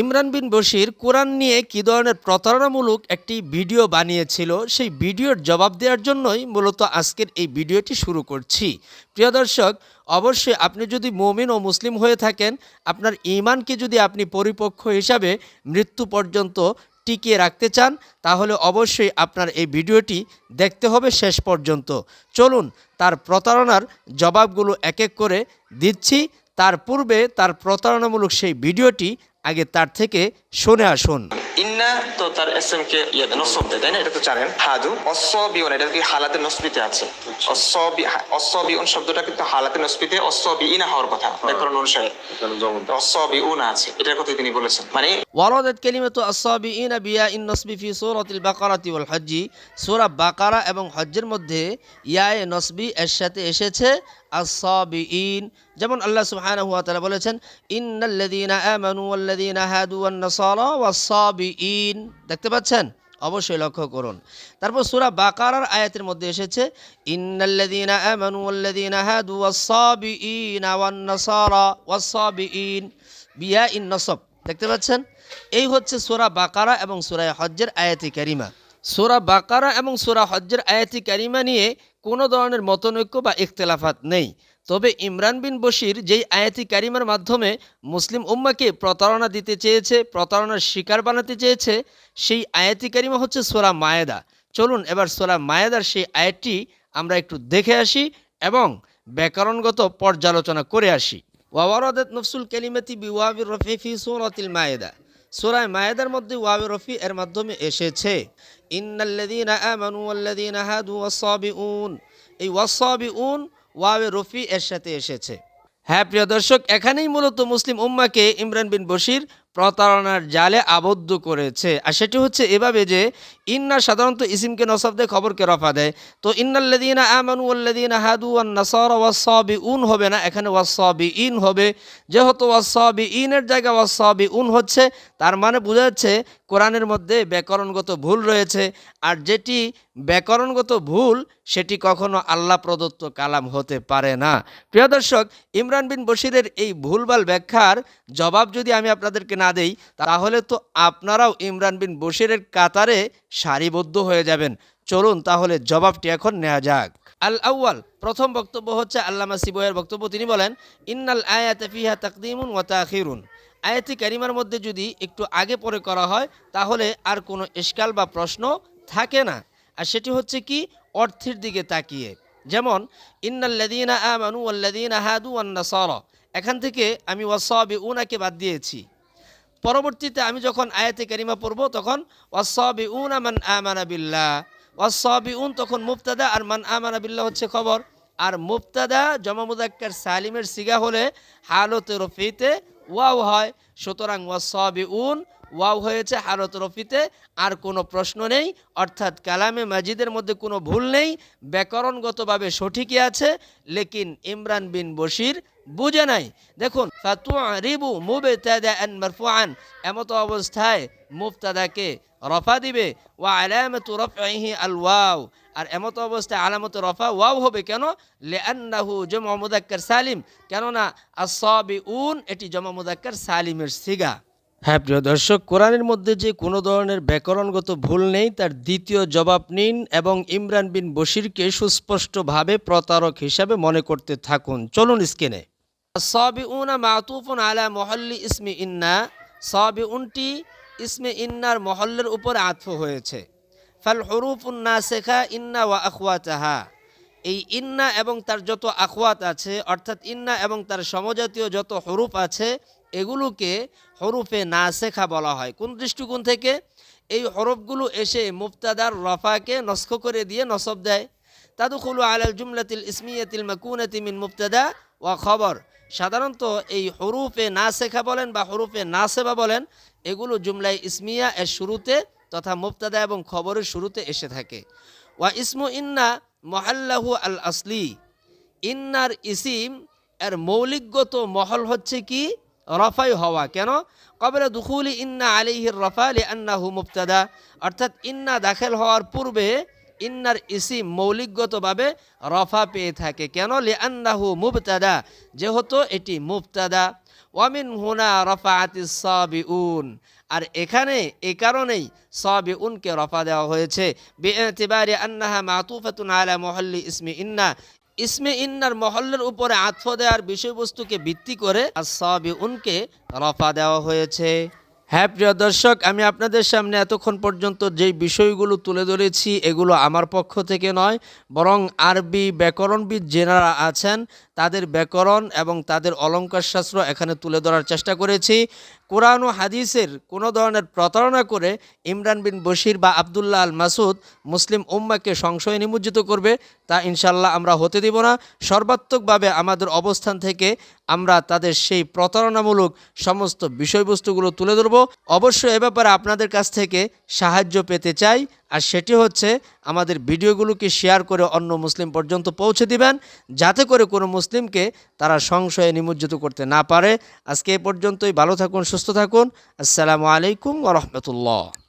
ইমরান বিন বশির কোরআন নিয়ে কী ধরনের প্রতারণামূলক একটি ভিডিও বানিয়েছিল, সেই ভিডিওর জবাব দেওয়ার জন্যই মূলত আজকের এই ভিডিওটি শুরু করছি। প্রিয় দর্শক, অবশ্যই আপনি যদি মমিন ও মুসলিম হয়ে থাকেন, আপনার ইমানকে যদি আপনি পরিপক্ষ হিসাবে মৃত্যু পর্যন্ত টিকিয়ে রাখতে চান, তাহলে অবশ্যই আপনার এই ভিডিওটি দেখতে হবে শেষ পর্যন্ত। চলুন, তার প্রতারণার জবাবগুলো এক এক করে দিচ্ছি। তার পূর্বে তার প্রতারণামূলক সেই ভিডিওটি আগে তার থেকে শোনে আসুন। তো তার এস এম কে ইয়ে নসব দেয় তাই না? এটা তো জানেন? হাদু অসবিউন এটা কি হালাতে নসবিতে আছে? অসবি অসবিউন শব্দটা কিন্তু হালাতে নসবিতে অসবিইনা হওয়ার কথা ব্যাকরণ অনুসারে। অসবিউন আছে এটার কথা তিনি বলেছেন। মানে ওয়ারদাত কালিমাতু আস-সাবিঈন বিয়া ইন নসবি ফি সূরাতিল বাকারাতি ওয়াল হজ্জি। সূরা বাকারা এবং হজ্জের মধ্যে ইয়ায়ে নসবি এর সাথে এসেছে আস-সাবিঈন যেমন আল্লাহ সুবহানাহু ওয়া তাআলা বলেছেন ইন্নাল্লাযীনা আমানু ওয়াল্লাযীনা হাদু ওয়ান নাসারা ওয়াস-সাবিঈন দেখতে পাচ্ছেন? অবশ্যই লক্ষ্য করুন। তারপর সূরা বাকারার আয়াতের মধ্যে এসেছে ইন দেখতে পাচ্ছেন? এই হচ্ছে সোরা বাকারা এবং সোরা হজ্জের আয়াতি কারিমা। সোরা বাকারা এবং সোরা হজ্জের আয়াতি কারিমা নিয়ে কোনো ধরনের মতনৈক্য বা ইখতলাফাত নেই। তবে ইমরান বিন বশির যেই আয়াতি কারিমার মাধ্যমে মুসলিম উম্মাকে প্রতারণা দিতে চেয়েছে, প্রতারণার শিকার বানাতে চেয়েছে, সেই আয়াতি কারিমা হচ্ছে সোরা মায়েদা। চলুন এবার সোরা মায়েদার সেই আয়াতটি আমরা একটু দেখে আসি এবং ব্যাকরণগত পর্যালোচনা করে আসি। ওয়াওয়ারাদাত নফসুল কালিমাতি বিওয়াবির রফি ফি সূরাতিল মায়েদা। সূরায় মায়েদার মধ্যে ওয়াবি রফি এর মাধ্যমে এসেছে ইন্নাল্লাযীনা আমানু ওয়াল্লাযীনা হাদু ওয়াসাবিউন এই ওয়াসাবিউন ওয়াবি রফি এর সাথে এসেছে। হ্যাঁ প্রিয় দর্শক, এখানেই মূলত মুসলিম উম্মাকে ইমরান বিন বশির প্রতারণার জালে আবদ্ধ করেছে। আর সেটি হচ্ছে এভাবে যে ইন্না সাধারণত ইসিমকে নসব দেয়, খবরকে রফা দেয়। তো ইন্নাল্লাদিনা আমানু আল্লাদিনা হাদু আন নাসার ওয়াসাবি উন হবে না, এখানে ওয়াসাবি ইন হবে। যেহেতু ওয়াসাবি ইনের জায়গায় ওয়াসাবি উন হচ্ছে, তার মানে বোঝা যাচ্ছে কোরআনের মধ্যে ব্যাকরণগত ভুল রয়েছে। আর যেটি ব্যাকরণগত ভুল, সেটি কখনো আল্লাহ প্রদত্ত কালাম হতে পারে না। প্রিয় দর্শক, ইমরান বিন বশিরের এই ভুলভাল ব্যাখ্যার জবাব যদি আমি আপনাদেরকে না দেই, তাহলে তো আপনারাও ইমরান বিন বশিরের কাতারে সারিবদ্ধ হয়ে যাবেন। চলুন তাহলে জবাবটি এখন নেওয়া যাক। আল আউয়াল, প্রথম বক্তব্য হচ্ছে আল্লামা সিবয়ের বক্তব্য। তিনি বলেন, ইন্নাল আয়াত ফিহা তাকদিমুন ওয়া তাখিরুন। আয়াতি কারিমার মধ্যে যদি একটু আগে পরে করা হয়, তাহলে আর কোনো ইশকাল বা প্রশ্ন থাকে না। আর সেটি হচ্ছে কি, অর্থের দিকে তাকিয়ে। যেমন ইন্নাল্লাদিনা আমানু আল্লাদিনা হাদু আন্নাসারা এখান থেকে আমি ওয়াসাবি উনাকে বাদ দিয়েছি। পরবর্তীতে আমি যখন আয়াতে কারিমা পড়ব, তখন ওয়াসবি উন আমান আমানাবিল্লা ওয়াসবি উন তখন মুফতাদা আর মান আমানাবিল্লা হচ্ছে খবর। আর মুফতাদা জমা মুদাক্কার সালিমের সিগা হলে হালতে রফিতে ওয়াও হয়। সুতরাং ওয়াসবি উন ওয়াও হয়েছে হালত রফিতে, আর কোনো প্রশ্ন নেই। অর্থাৎ কালামে মাজিদের মধ্যে কোনো ভুল নেই। ব্যাকরণগতভাবে সঠিকই আছে, লেকিন ইমরান বিন বশির বুঝে নাই। দেখুন রিবু মুবতাদাআন মারফুআন, এমত অবস্থায় মুফতাদাকে রফা দিবে, ওয়া আলামাতু রাফঈহি আল ওয়াও। আর এমত অবস্থায় আলামত রফা ওয়াও হবে কেন? লিআন্নাহু জমা মুযাক্কার সালিম। কেননা আস-সাবিউন, এটি জমা মুযাক্কার সালিমের সিগা। হ্যাঁ প্রিয় দর্শক, কোরআনের মধ্যে যে কোনো ধরনের ব্যাকরণগত ভুল নেই, তার দ্বিতীয় জবাব নিন এবং ইমরান বিন বশিরকে সুস্পষ্টভাবে প্রতারক হিসাবে মনে করতে থাকুন। চলুন স্ক্রিনে। সাবিউনা মাতুফুন আলা মহল্লি ইসমি ইন্না, সাবিউনটি ইসমে ইন্নার মহল্লের উপর আতফ হয়েছে। ফাল হরুফুন শেখা ইন্না ওয়া আখওয়াতাহা। এই ইন্না এবং তার যত আখওয়াত আছে, অর্থাৎ ইন্না এবং তার সমজাতীয় যত হরুফ আছে এগুলোকে হরুফে নাসেখা বলা হয়। কোন দৃষ্টিকোণ থেকে? এই হরফগুলো এসে মুফতাদার রফাকে নস্খ করে দিয়ে নসব দেয়। তাদুখুলু আলাল জুমলাতিল ইসমিয়াতিল মাকুনাতি মিন মুফতাদা ওয়া খবর। সাধারণত এই হরুফে নাসেখা বলেন বা হরুফে নাসেবা বলেন, এগুলো জুমলাই ইসমিয়া এর শুরুতে তথা মুফতাদা এবং খবরের শুরুতে এসে থাকে। ওয়া ইসমু ইন্না মহাল্লাহু আল আসলি ইন্নার ইসিম এর মৌলিকগত মহল হচ্ছে কি? রফাই হওয়া। কেন? কবরে দুখুলি ইন্না আলিহির রফা লি আন্নাহু মুফতাদা অর্থাৎ ইন্না দাখিল হওয়ার পূর্বে ইন্নার ইসিম মৌলিকগতভাবে রফা পেয়ে থাকে। কেন? লি আন্নাহু মুবতাদা, যেহেতু এটি মুফতাদা ওয়ামিন হুনা রফাআতিস সাবিউন। আর এখানে এ কারণেই সাবিউনকে রফা দেওয়া হয়েছে। বিএতিবারি আন্নাহা মাতুফাতুন আলা মুহাল্লি ইসমি ইন্না। ইসমে ইন্নার মহল্লের উপরে আতফ দেওয়ার বিষয়বস্তুকে ভিত্তি করে আর সাবিউনকে রফা দেওয়া হয়েছে। হ্যাঁ প্রিয় দর্শক, আমি আপনাদের সামনে এতক্ষণ পর্যন্ত যেই বিষয়গুলো তুলে ধরেছি, এগুলো আমার পক্ষ থেকে নয়, বরং আরবি ব্যাকরণবিদ যেনারা আছেন, তাদের ব্যাকরণ এবং তাদের অলঙ্কার শাস্ত্র এখানে তুলে ধরার চেষ্টা করেছি। কোরআন ও হাদিসের কোনো ধরনের প্রতারণা করে ইমরান বিন বশির বা আবদুল্লাহ আল মাসুদ মুসলিম উম্মাকে সংশয়ে নিমজ্জিত করবে, তা ইনশাল্লাহ আমরা হতে দিব না। সর্বাত্মকভাবে আমাদের অবস্থান থেকে আমরা তাদের সেই প্রতারণামূলক সমস্ত বিষয়বস্তুগুলো তুলে ধরব। অবশ্যই এ ব্যাপারে আপনাদের কাছ থেকে সাহায্য পেতে চাই। আর সেটি হচ্ছে আমাদের ভিডিওগুলোকে শেয়ার করে অন্য মুসলিম পর্যন্ত পৌঁছে দিবেন, যাতে করে কোনো মুসলিমকে তারা সংশয়ে নিমজ্জিত করতে না পারে। আজকে এ পর্যন্তই, ভালো থাকুন, সুস্থ থাকুন। আসসালামু আলাইকুম ওরহমতুল্লাহ